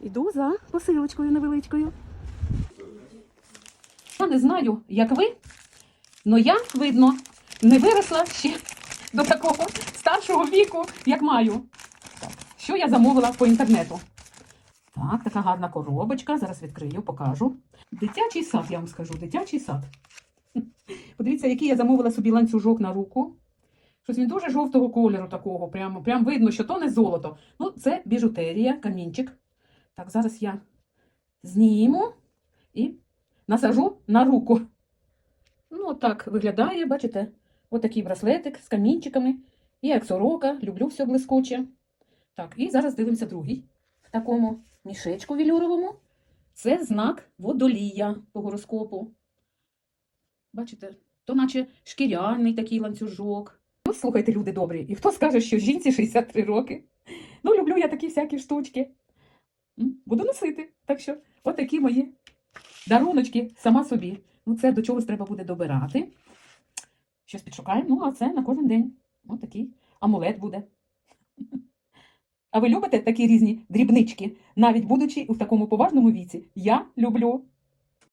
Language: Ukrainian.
Іду за посилочкою невеличкою. Я не знаю, як ви, але я, видно, не виросла ще до такого старшого віку, як маю. Що я замовила по інтернету? Так, така гарна коробочка. Зараз відкрию, покажу. Дитячий сад, я вам скажу, дитячий сад. Подивіться, який я замовила собі ланцюжок на руку. Щось він дуже жовтого кольору такого. Прямо, прям видно, що то не золото. Ну, це біжутерія, камінчик. Так, зараз я зніму і насажу на руку. Ну, так виглядає, бачите? Ось такий браслетик з камінчиками. І як сорока, люблю все блискуче. Так, і зараз дивимося другий. В такому мішечку вілюровому. Це знак водолія по гороскопу. Бачите, то наче шкіряний такий ланцюжок. Ну, слухайте, люди добрі, і хто скаже, що жінці 63 роки? Ну, люблю я такі всякі штучки. Буду носити. Так що, от мої даруночки сама собі. Ну, це до чогось треба буде добирати. Щось підшукаємо. Ну, а це на кожен день. Ось такий амулет буде. А ви любите такі різні дрібнички, навіть будучи у такому поважному віці? Я люблю.